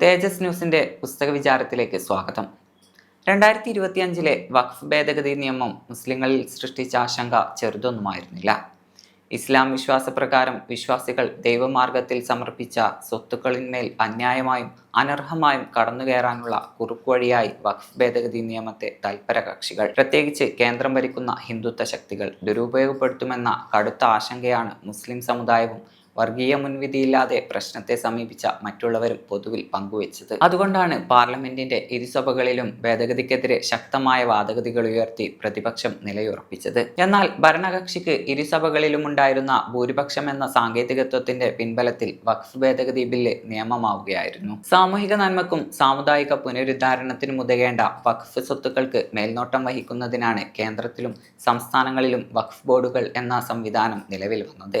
തേജസ് ന്യൂസിന്റെ പുസ്തക വിചാരത്തിലേക്ക് സ്വാഗതം. രണ്ടായിരത്തി ഇരുപത്തിയഞ്ചിലെ വഖഫ് ഭേദഗതി നിയമം മുസ്ലിങ്ങളിൽ സൃഷ്ടിച്ച ആശങ്ക ചെറുതൊന്നുമായിരുന്നില്ല. ഇസ്ലാം വിശ്വാസപ്രകാരം വിശ്വാസികൾ ദൈവമാർഗത്തിൽ സമർപ്പിച്ച സ്വത്തുക്കളിന്മേൽ അന്യായമായും അനർഹമായും കടന്നുകയറാനുള്ള കുറുക്കുവഴിയായി വഖഫ് ഭേദഗതി നിയമത്തെ തൽപര കക്ഷികൾ. പ്രത്യേകിച്ച് കേന്ദ്രം ഭരിക്കുന്ന ഹിന്ദുത്വ ശക്തികൾ ദുരുപയോഗപ്പെടുത്തുമെന്ന കടുത്ത ആശങ്കയാണ് മുസ്ലിം സമുദായവും വർഗീയ മുൻവിധിയില്ലാതെ പ്രശ്നത്തെ സമീപിച്ച മറ്റുള്ളവരും പൊതുവിൽ പങ്കുവച്ചത്. അതുകൊണ്ടാണ് പാർലമെന്റിന്റെ ഇരുസഭകളിലും ഭേദഗതിക്കെതിരെ ശക്തമായ വാദഗതികൾ ഉയർത്തി പ്രതിപക്ഷം നിലയുറപ്പിച്ചത്. എന്നാൽ ഭരണകക്ഷിക്ക് ഇരുസഭകളിലും ഉണ്ടായിരുന്ന ഭൂരിപക്ഷം എന്ന സാങ്കേതികത്വത്തിന്റെ പിൻബലത്തിൽ വഖഫ് ഭേദഗതി ബില്ല് നിയമമാവുകയായിരുന്നു. സാമൂഹിക നന്മക്കും സാമുദായിക പുനരുദ്ധാരണത്തിനും ഉതകേണ്ട വഖഫ് സ്വത്തുക്കൾക്ക് മേൽനോട്ടം വഹിക്കുന്നതിനാണ് കേന്ദ്രത്തിലും സംസ്ഥാനങ്ങളിലും വഖഫ് ബോർഡുകൾ എന്ന സംവിധാനം നിലവിൽ വന്നത്.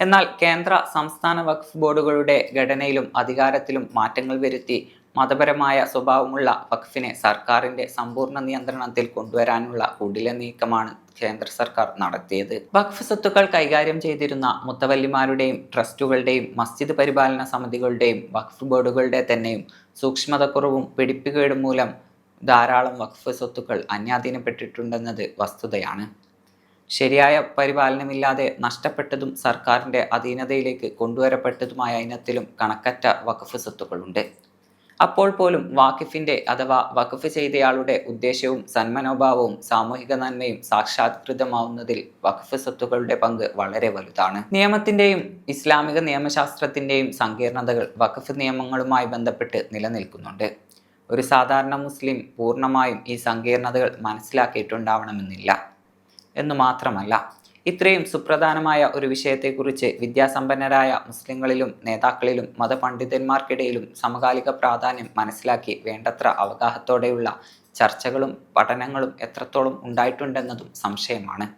എന്നാൽ കേന്ദ്ര സംസ്ഥാന വഖഫ് ബോർഡുകളുടെ ഘടനയിലും അധികാരത്തിലും മാറ്റങ്ങൾ വരുത്തി മതപരമായ സ്വഭാവമുള്ള വഖഫിനെ സർക്കാരിന്റെ സമ്പൂർണ നിയന്ത്രണത്തിൽ കൊണ്ടുവരാനുള്ള കുടില നീക്കമാണ് കേന്ദ്ര സർക്കാർ നടത്തിയത്. വഖഫ് സ്വത്തുക്കൾ കൈകാര്യം ചെയ്തിരുന്ന മുത്തവല്ലിമാരുടെയും ട്രസ്റ്റുകളുടെയും മസ്ജിദ് പരിപാലന സമിതികളുടെയും വഖഫ് ബോർഡുകളുടെ തന്നെയും സൂക്ഷ്മതക്കുറവും പിടിപ്പുകേടും മൂലം ധാരാളം വഖഫ് സ്വത്തുക്കൾ അന്യാധീനപ്പെട്ടിട്ടുണ്ടെന്നത് വസ്തുതയാണ്. ശരിയായ പരിപാലനമില്ലാതെ നഷ്ടപ്പെട്ടതും സർക്കാരിന്റെ അധീനതയിലേക്ക് കൊണ്ടുവരപ്പെട്ടതുമായ ഇനത്തിലും കണക്കറ്റ വഖഫ് സ്വത്തുക്കളുണ്ട്. അപ്പോൾ പോലും വാക്കിഫിന്റെ അഥവാ വഖഫ് ചെയ്തയാളുടെ ഉദ്ദേശവും സന്മനോഭാവവും സാമൂഹിക നന്മയും സാക്ഷാത്കൃതമാവുന്നതിൽ വഖഫ് സ്വത്തുക്കളുടെ പങ്ക് വളരെ വലുതാണ്. നിയമത്തിന്റെയും ഇസ്ലാമിക നിയമശാസ്ത്രത്തിന്റെയും സങ്കീർണതകൾ വഖഫ് നിയമങ്ങളുമായി ബന്ധപ്പെട്ട് നിലനിൽക്കുന്നുണ്ട്. ഒരു സാധാരണ മുസ്ലിം പൂർണമായും ഈ സങ്കീർണതകൾ മനസ്സിലാക്കിയിട്ടുണ്ടാവണമെന്നില്ല. എന്നു മാത്രമല്ല ഇത്രയും സുപ്രധാനമായ ഒരു വിഷയത്തെക്കുറിച്ച് വിദ്യാസമ്പന്നരായ മുസ്ലിങ്ങളിലും നേതാക്കളിലും മതപണ്ഡിതന്മാർക്കിടയിലും സമകാലിക പ്രാധാന്യം മനസ്സിലാക്കി വേണ്ടത്ര അവഗാഹത്തോടെയുള്ള ചർച്ചകളും പഠനങ്ങളും എത്രത്തോളം ഉണ്ടായിട്ടുണ്ടെന്നതും സംശയമാണ്.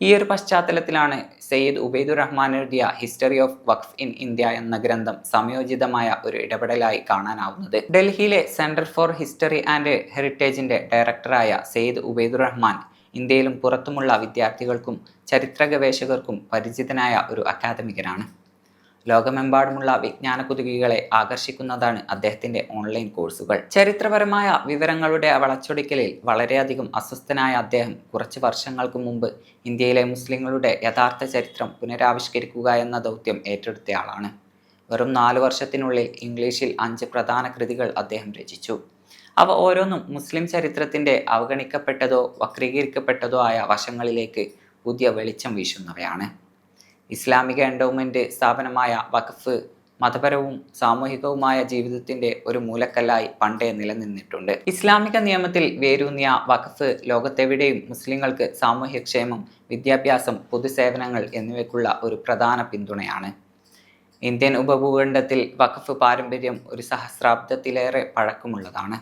ഈ ഒരു പശ്ചാത്തലത്തിലാണ് സയ്യിദ് ഉബൈദുർ റഹ്മാൻ എഴുതിയ history of Waqf in India എന്ന ഗ്രന്ഥം സംയോജിതമായ ഒരു ഇടപെടലായി കാണാനാവുന്നത്. ഡൽഹിയിലെ സെന്റർ ഫോർ ഹിസ്റ്ററി ആൻഡ് ഹെറിറ്റേജിന്റെ ഡയറക്ടറായ സയ്യിദ് ഉബൈദുർ റഹ്മാൻ ഇന്ത്യയിലും പുറത്തുമുള്ള വിദ്യാർത്ഥികൾക്കും ചരിത്ര ഗവേഷകർക്കും പരിചിതനായ ഒരു അക്കാദമികനാണ്. ലോകമെമ്പാടുമുള്ള വിജ്ഞാന കുതുകികളെ ആകർഷിക്കുന്നതാണ് അദ്ദേഹത്തിന്റെ ഓൺലൈൻ കോഴ്സുകൾ. ചരിത്രപരമായ വിവരങ്ങളുടെ വളച്ചൊടിക്കലിൽ വളരെയധികം അസ്വസ്ഥനായ അദ്ദേഹം കുറച്ച് വർഷങ്ങൾക്ക് മുമ്പ് ഇന്ത്യയിലെ മുസ്ലിങ്ങളുടെ യഥാർത്ഥ ചരിത്രം പുനരാവിഷ്കരിക്കുക എന്ന ദൗത്യം ഏറ്റെടുത്തയാളാണ്. വെറും നാല് വർഷത്തിനുള്ളിൽ ഇംഗ്ലീഷിൽ അഞ്ച് പ്രധാന കൃതികൾ അദ്ദേഹം രചിച്ചു. അവ ഓരോന്നും മുസ്ലിം ചരിത്രത്തിന്റെ അവഗണിക്കപ്പെട്ടതോ വക്രീകരിക്കപ്പെട്ടതോ ആയ വശങ്ങളിലേക്ക് പുതിയ വെളിച്ചം വീശുന്നവയാണ്. ഇസ്ലാമിക എൻഡോമെന്റ് സ്ഥാപനമായ വഖഫ് മതപരവും സാമൂഹികവുമായ ജീവിതത്തിന്റെ ഒരു മൂലക്കല്ലായി പണ്ടേ നിലനിന്നിട്ടുണ്ട്. ഇസ്ലാമിക നിയമത്തിൽ വേരൂന്നിയ വഖഫ് ലോകത്തെവിടെയും മുസ്ലിങ്ങൾക്ക് സാമൂഹ്യക്ഷേമം വിദ്യാഭ്യാസം പൊതുസേവനങ്ങൾ എന്നിവയ്ക്കുള്ള ഒരു പ്രധാന പിന്തുണയാണ്. ഇന്ത്യൻ ഉപഭൂഖണ്ഡത്തിൽ വഖഫ് പാരമ്പര്യം ഒരു സഹസ്രാബ്ദത്തിലേറെ പഴക്കമുള്ളതാണ്.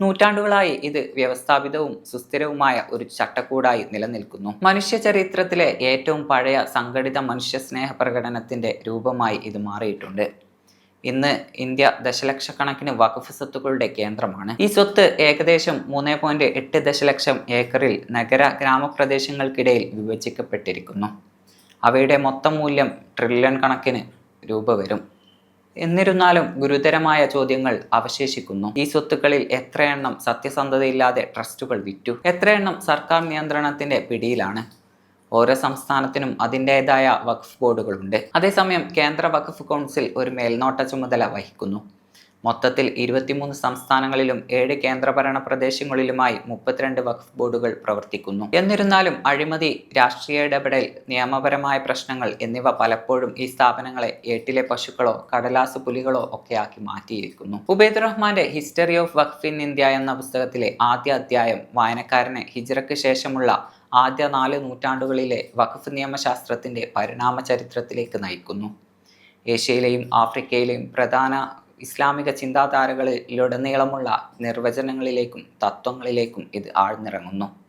നൂറ്റാണ്ടുകളായി ഇത് വ്യവസ്ഥാപിതവും സുസ്ഥിരവുമായ ഒരു ചട്ടക്കൂടായി നിലനിൽക്കുന്നു. മനുഷ്യ ചരിത്രത്തിലെ ഏറ്റവും പഴയ സംഘടിത മനുഷ്യ സ്നേഹ പ്രകടനത്തിന്റെ രൂപമായി ഇത് മാറിയിട്ടുണ്ട്. ഇന്ന് ഇന്ത്യ ദശലക്ഷക്കണക്കിന് വഖഫ് സ്വത്തുക്കളുടെ കേന്ദ്രമാണ്. ഈ സ്വത്ത് ഏകദേശം മൂന്ന് പോയിന്റ് എട്ട് ദശലക്ഷം ഏക്കറിൽ നഗര ഗ്രാമപ്രദേശങ്ങൾക്കിടയിൽ വിഭജിക്കപ്പെട്ടിരിക്കുന്നു. അവയുടെ മൊത്തം മൂല്യം ട്രില്യൺ കണക്കിന് രൂപ വരും. എന്നിരുന്നാലും ഗുരുതരമായ ചോദ്യങ്ങൾ അവശേഷിക്കുന്നു. ഈ സ്വത്തുക്കളിൽ എത്രയെണ്ണം സത്യസന്ധതയില്ലാതെ ട്രസ്റ്റുകൾ വിറ്റു? എത്രയെണ്ണം സർക്കാർ നിയന്ത്രണത്തിന്റെ പിടിയിലാണ്? ഓരോ സംസ്ഥാനത്തിനും അതിന്റെതായ വഖഫ് ബോർഡുകളുണ്ട്. അതേസമയം കേന്ദ്ര വഖഫ് കൗൺസിൽ ഒരു മേൽനോട്ട ചുമതല വഹിക്കുന്നു. മൊത്തത്തിൽ ഇരുപത്തിമൂന്ന് സംസ്ഥാനങ്ങളിലും ഏഴ് കേന്ദ്രഭരണ പ്രദേശങ്ങളിലുമായി മുപ്പത്തിരണ്ട് വഖഫ് ബോർഡുകൾ പ്രവർത്തിക്കുന്നു. എന്നിരുന്നാലും അഴിമതി രാഷ്ട്രീയ ഇടപെടൽ നിയമപരമായ പ്രശ്നങ്ങൾ എന്നിവ പലപ്പോഴും ഈ സ്ഥാപനങ്ങളെ ഏട്ടിലെ പശുക്കളോ കടലാസ് പുലികളോ ഒക്കെ ആക്കി മാറ്റിയിരിക്കുന്നു. ഉബൈദ് റഹ്മാന്റെ history of Waqf in India എന്ന പുസ്തകത്തിലെ ആദ്യ അധ്യായം വായനക്കാരനെ ഹിജ്റക്ക് ശേഷമുള്ള ആദ്യ നാല് നൂറ്റാണ്ടുകളിലെ വഖഫ് നിയമശാസ്ത്രത്തിന്റെ പരിണാമ ചരിത്രത്തിലേക്ക് നയിക്കുന്നു. ഏഷ്യയിലെയും ആഫ്രിക്കയിലെയും പ്രധാന ഇസ്ലാമിക ചിന്താധാരകളിലുടനീളമുള്ള നിർവചനങ്ങളിലേക്കും തത്വങ്ങളിലേക്കും ഇത് ആഴ്ന്നിറങ്ങുന്നു.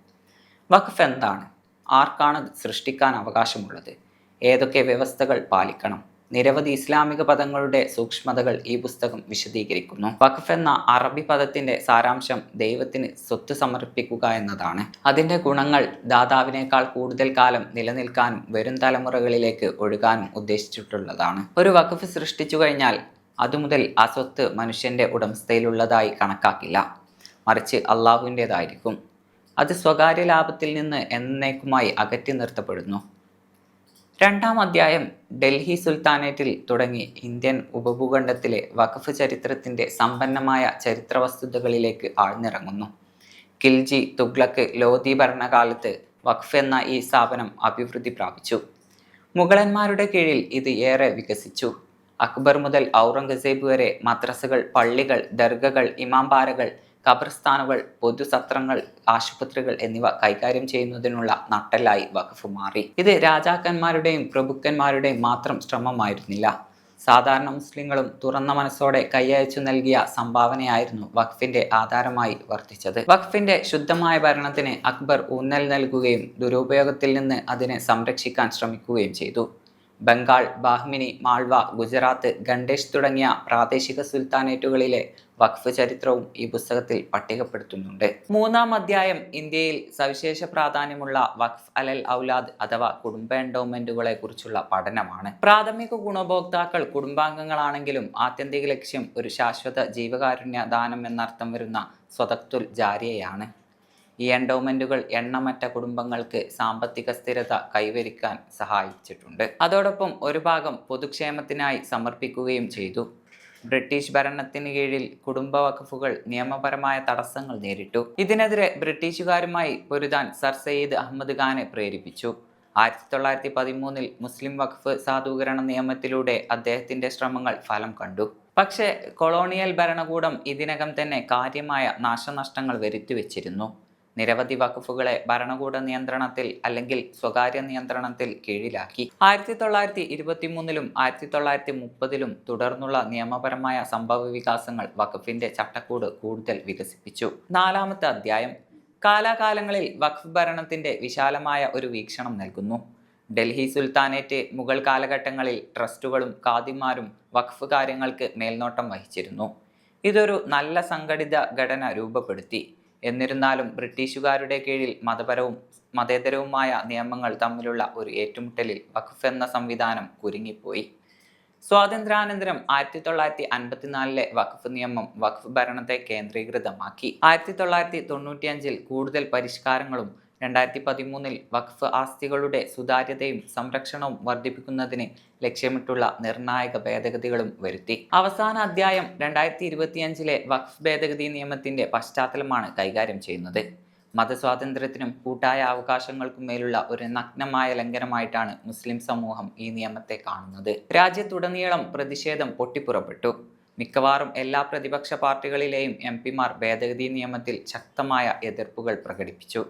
വഖഫ് എന്താണ്? ആർക്കാണ് സൃഷ്ടിക്കാൻ അവകാശമുള്ളത്? ഏതൊക്കെ വ്യവസ്ഥകൾ പാലിക്കണം? നിരവധി ഇസ്ലാമിക പദങ്ങളുടെ സൂക്ഷ്മതകൾ ഈ പുസ്തകം വിശദീകരിക്കുന്നു. വഖഫ് എന്ന അറബി പദത്തിന്റെ സാരാംശം ദൈവത്തിന് സ്വത്ത് സമർപ്പിക്കുക എന്നതാണ്. അതിന്റെ ഗുണങ്ങൾ ദാതാവിനേക്കാൾ കൂടുതൽ കാലം നിലനിൽക്കാനും വരും തലമുറകളിലേക്ക് ഒഴുകാനും ഉദ്ദേശിച്ചിട്ടുള്ളതാണ്. ഒരു വഖഫ് സൃഷ്ടിച്ചു കഴിഞ്ഞാൽ അതുമുതൽ ആ സ്വത്ത് മനുഷ്യന്റെ ഉടമസ്ഥയിലുള്ളതായി കണക്കാക്കില്ല. മറിച്ച് അള്ളാഹുവിന്റേതായിരിക്കും അത് സ്വകാര്യ ലാഭത്തിൽ നിന്ന് എന്നേക്കുമായി അകറ്റി നിർത്തപ്പെടുന്നു. രണ്ടാം അധ്യായം ഡൽഹി സുൽത്താനേറ്റിൽ തുടങ്ങി ഇന്ത്യൻ ഉപഭൂഖണ്ഡത്തിലെ വഖഫ് ചരിത്രത്തിന്റെ സമ്പന്നമായ ചരിത്ര വസ്തുതകളിലേക്ക് ആഴ്ന്നിറങ്ങുന്നു. കിൽജി തുഗ്ലക്ക് ലോധി ഭരണകാലത്ത് വഖഫ് എന്ന ഈ സ്ഥാപനം അഭിവൃദ്ധി പ്രാപിച്ചു. മുഗളന്മാരുടെ കീഴിൽ ഇത് ഏറെ വികസിച്ചു. അക്ബർ മുതൽ ഔറംഗസേബ് വരെ മദ്രസകൾ പള്ളികൾ ദർഗകൾ ഇമാംബാരകൾ ഖബർസ്ഥാനുകൾ പൊതുസത്രങ്ങൾ ആശുപത്രികൾ എന്നിവ കൈകാര്യം ചെയ്യുന്നതിനുള്ള നട്ടലായി വഖഫ് മാറി. ഇത് രാജാക്കന്മാരുടെയും പ്രഭുക്കന്മാരുടെയും മാത്രം ശ്രമമായിരുന്നില്ല. സാധാരണ മുസ്ലിങ്ങളും തുറന്ന മനസ്സോടെ കൈയച്ചു നൽകിയ സംഭാവനയായിരുന്നു വഖഫിന്റെ ആധാരമായി വർദ്ധിച്ചത് വഖഫിന്റെ ശുദ്ധമായ ഭരണത്തിന് അക്ബർ ഊന്നൽ നൽകുകയും ദുരുപയോഗത്തിൽ നിന്ന് അതിനെ സംരക്ഷിക്കാൻ ശ്രമിക്കുകയും ചെയ്തു. ബംഗാൾ ബാഹ്മിനി മാൾവ ഗുജറാത്ത് ഗണ്ടേഷ് തുടങ്ങിയ പ്രാദേശിക സുൽത്താനേറ്റുകളിലെ വഖഫ് ചരിത്രവും ഈ പുസ്തകത്തിൽ പട്ടികപ്പെടുത്തുന്നുണ്ട്. മൂന്നാം അധ്യായം ഇന്ത്യയിൽ സവിശേഷ പ്രാധാന്യമുള്ള വഖഫ് അലൽ ഔലാദ് അഥവാ കുടുംബ എൻഡോമെന്റുകളെ കുറിച്ചുള്ള പഠനമാണ്. പ്രാഥമിക ഗുണഭോക്താക്കൾ കുടുംബാംഗങ്ങളാണെങ്കിലും ആത്യന്തിക ലക്ഷ്യം ഒരു ശാശ്വത ജീവകാരുണ്യ ദാനം എന്നർത്ഥം വരുന്ന സ്വതക്തുൽ ജാരിയയാണ്. ഈ എൻഡോമെന്റുകൾ എണ്ണമറ്റ കുടുംബങ്ങൾക്ക് സാമ്പത്തിക സ്ഥിരത കൈവരിക്കാൻ സഹായിച്ചിട്ടുണ്ട്. അതോടൊപ്പം ഒരു ഭാഗം പൊതുക്ഷേമത്തിനായി സമർപ്പിക്കുകയും ചെയ്തു. ബ്രിട്ടീഷ് ഭരണത്തിന് കീഴിൽ കുടുംബ വഖഫുകൾ നിയമപരമായ തടസ്സങ്ങൾ നേരിട്ടു. ഇതിനെതിരെ ബ്രിട്ടീഷുകാരുമായി പൊരുതാൻ സർ സയ്യിദ് അഹമ്മദ് ഖാനെ പ്രേരിപ്പിച്ചു. ആയിരത്തി തൊള്ളായിരത്തി പതിമൂന്നിൽ മുസ്ലിം വഖഫ് സാധൂകരണ നിയമത്തിലൂടെ അദ്ദേഹത്തിന്റെ ശ്രമങ്ങൾ ഫലം കണ്ടു. പക്ഷേ കൊളോണിയൽ ഭരണകൂടം ഇതിനകം തന്നെ കാര്യമായ നാശനഷ്ടങ്ങൾ വരുത്തിവെച്ചിരുന്നു. നിരവധി വഖഫുകളെ ഭരണകൂട നിയന്ത്രണത്തിൽ അല്ലെങ്കിൽ സ്വകാര്യ നിയന്ത്രണത്തിൽ കീഴിലാക്കി. ആയിരത്തി തൊള്ളായിരത്തി ഇരുപത്തി മൂന്നിലും ആയിരത്തി തൊള്ളായിരത്തി മുപ്പതിലും തുടർന്നുള്ള നിയമപരമായ സംഭവ വികാസങ്ങൾ വഖഫിന്റെ ചട്ടക്കൂട് കൂടുതൽ വികസിപ്പിച്ചു. നാലാമത്തെ അധ്യായം. കാലാകാലങ്ങളിൽ വഖഫ് ഭരണത്തിന്റെ വിശാലമായ ഒരു വീക്ഷണം നൽകുന്നു. ഡൽഹി സുൽത്താനേറ്റ് മുഗൾ കാലഘട്ടങ്ങളിൽ ട്രസ്റ്റുകളും കാദിമാരും വഖഫ് കാര്യങ്ങൾക്ക് മേൽനോട്ടം വഹിച്ചിരുന്നു. ഇതൊരു നല്ല സംഘടിത ഘടന രൂപപ്പെടുത്തി. എന്നിരുന്നാലും ബ്രിട്ടീഷുകാരുടെ കീഴിൽ മതപരവും മതേതരവുമായ നിയമങ്ങൾ തമ്മിലുള്ള ഒരു ഏറ്റുമുട്ടലിൽ വഖഫ് എന്ന സംവിധാനം കുരുങ്ങിപ്പോയി. സ്വാതന്ത്ര്യാനന്തരം ആയിരത്തി തൊള്ളായിരത്തി അൻപത്തിനാലിലെ വഖഫ് നിയമം വഖഫ് ഭരണത്തെ കേന്ദ്രീകൃതമാക്കി. ആയിരത്തി തൊള്ളായിരത്തി തൊണ്ണൂറ്റിയഞ്ചിൽ കൂടുതൽ പരിഷ്കാരങ്ങളും രണ്ടായിരത്തി പതിമൂന്നിൽ വഖഫ് ആസ്തികളുടെ സുതാര്യതയും സംരക്ഷണവും വർദ്ധിപ്പിക്കുന്നതിന് ലക്ഷ്യമിട്ടുള്ള നിർണായക ഭേദഗതികളും വരുത്തി. അവസാന അധ്യായം രണ്ടായിരത്തി ഇരുപത്തിയഞ്ചിലെ വഖഫ് ഭേദഗതി നിയമത്തിന്റെ പശ്ചാത്തലമാണ് കൈകാര്യം ചെയ്യുന്നത്. മതസ്വാതന്ത്ര്യത്തിനും കൂട്ടായ അവകാശങ്ങൾക്കും മേലുള്ള ഒരു നഗ്നമായ ലംഘനമായിട്ടാണ് മുസ്ലിം സമൂഹം ഈ നിയമത്തെ കാണുന്നത്. രാജ്യത്തുടനീളം പ്രതിഷേധം പൊട്ടിപ്പുറപ്പെട്ടു. മിക്കവാറും എല്ലാ പ്രതിപക്ഷ പാർട്ടികളിലെയും എം പിമാർ ഭേദഗതി നിയമത്തിൽ ശക്തമായ എതിർപ്പുകൾ പ്രകടിപ്പിച്ചു.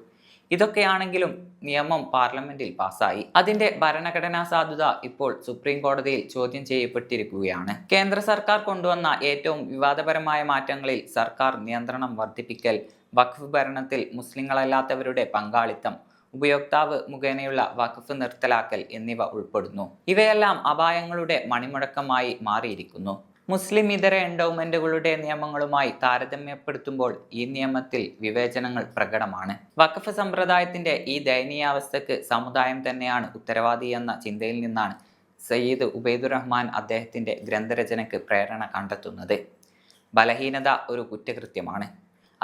ഇതൊക്കെയാണെങ്കിലും നിയമം പാർലമെന്റിൽ പാസായി അതിന്റെ ഭരണഘടനാ സാധുത ഇപ്പോൾ സുപ്രീം കോടതിയിൽ ചോദ്യം ചെയ്യപ്പെട്ടിരിക്കുകയാണ്. കേന്ദ്ര സർക്കാർ കൊണ്ടുവന്ന ഏറ്റവും വിവാദപരമായ മാറ്റങ്ങളിൽ സർക്കാർ നിയന്ത്രണം വർദ്ധിപ്പിക്കൽ വഖഫ് ഭരണത്തിൽ മുസ്ലിങ്ങളല്ലാത്തവരുടെ പങ്കാളിത്തം ഉപയോക്താവ് മുഖേനയുള്ള വഖഫ് നിർത്തലാക്കൽ എന്നിവ ഉൾപ്പെടുന്നു. ഇവയെല്ലാം അപായങ്ങളുടെ മണിമുഴക്കമായി മാറിയിരിക്കുന്നു. മുസ്ലിം ഇതര എൻഡോമെന്റുകളുടെ നിയമങ്ങളുമായി താരതമ്യപ്പെടുത്തുമ്പോൾ ഈ നിയമത്തിൽ വിവേചനങ്ങൾ പ്രകടമാണ്. വഖഫ് സമ്പ്രദായത്തിന്റെ ഈ ദയനീയാവസ്ഥക്ക് സമുദായം തന്നെയാണ് ഉത്തരവാദി എന്ന ചിന്തയിൽ നിന്നാണ് സയ്യിദ് ഉബൈദുറഹ്മാൻ അദ്ദേഹത്തിന്റെ ഗ്രന്ഥരചനയ്ക്ക് പ്രേരണ കണ്ടെത്തുന്നത്. ബലഹീനത ഒരു കുറ്റകൃത്യമാണ്.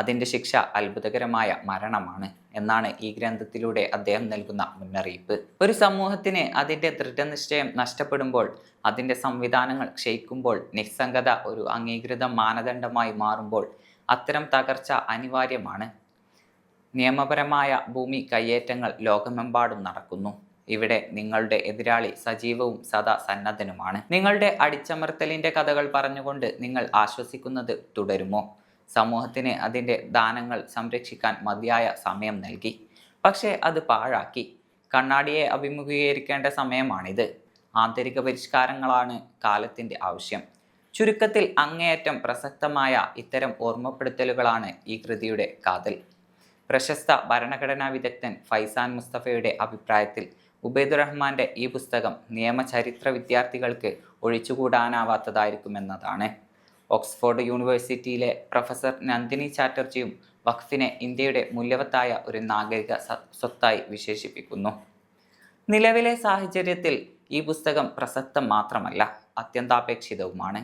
അതിന്റെ ശിക്ഷ അത്ഭുതകരമായ മരണമാണ് എന്നാണ് ഈ ഗ്രന്ഥത്തിലൂടെ അദ്ദേഹം നൽകുന്ന മുന്നറിയിപ്പ്. ഒരു സമൂഹത്തിന് അതിന്റെ ദൃഢനിശ്ചയം നഷ്ടപ്പെടുമ്പോൾ അതിന്റെ സംവിധാനങ്ങൾ ക്ഷയിക്കുമ്പോൾ നിസ്സംഗത ഒരു അംഗീകൃത മാനദണ്ഡമായി മാറുമ്പോൾ അത്തരം തകർച്ച അനിവാര്യമാണ്. നിയമപരമായ ഭൂമി കയ്യേറ്റങ്ങൾ ലോകമെമ്പാടും നടക്കുന്നു. ഇവിടെ നിങ്ങളുടെ എതിരാളി സജീവവും സദാ സന്നദ്ധനുമാണ്. നിങ്ങളുടെ അടിച്ചമർത്തലിന്റെ കഥകൾ പറഞ്ഞുകൊണ്ട് നിങ്ങൾ ആശ്വസിക്കുന്നത് തുടരുമോ? സമൂഹത്തിന് അതിന്റെ ദാനങ്ങൾ സംരക്ഷിക്കാൻ മതിയായ സമയം നൽകി. പക്ഷേ അത് പാഴാക്കി. കണ്ണാടിയെ അഭിമുഖീകരിക്കേണ്ട സമയമാണിത്. ആന്തരിക പരിഷ്കാരങ്ങളാണ് കാലത്തിന്റെ ആവശ്യം. ചുരുക്കത്തിൽ അങ്ങേയറ്റം പ്രസക്തമായ ഇത്തരം ഓർമ്മപ്പെടുത്തലുകളാണ് ഈ കൃതിയുടെ കാതൽ. പ്രശസ്ത ഭരണഘടനാ വിദഗ്ധൻ ഫൈസാൻ മുസ്തഫയുടെ അഭിപ്രായത്തിൽ ഉബൈദുറഹ്മാന്റെ ഈ പുസ്തകം നിയമചരിത്ര വിദ്യാർത്ഥികൾക്ക് ഒഴിച്ചുകൂടാനാവാത്തതായിരിക്കുമെന്നതാണ്. ഓക്സ്ഫോർഡ് യൂണിവേഴ്സിറ്റിയിലെ പ്രൊഫസർ നന്ദിനി ചാറ്റർജിയും വഖഫിനെ ഇന്ത്യയുടെ മൂല്യവത്തായ ഒരു നാഗരിക സ്വത്തായി വിശേഷിപ്പിക്കുന്നു. നിലവിലെ സാഹചര്യത്തിൽ ഈ പുസ്തകം പ്രസക്തം മാത്രമല്ല അത്യന്താപേക്ഷിതവുമാണ്.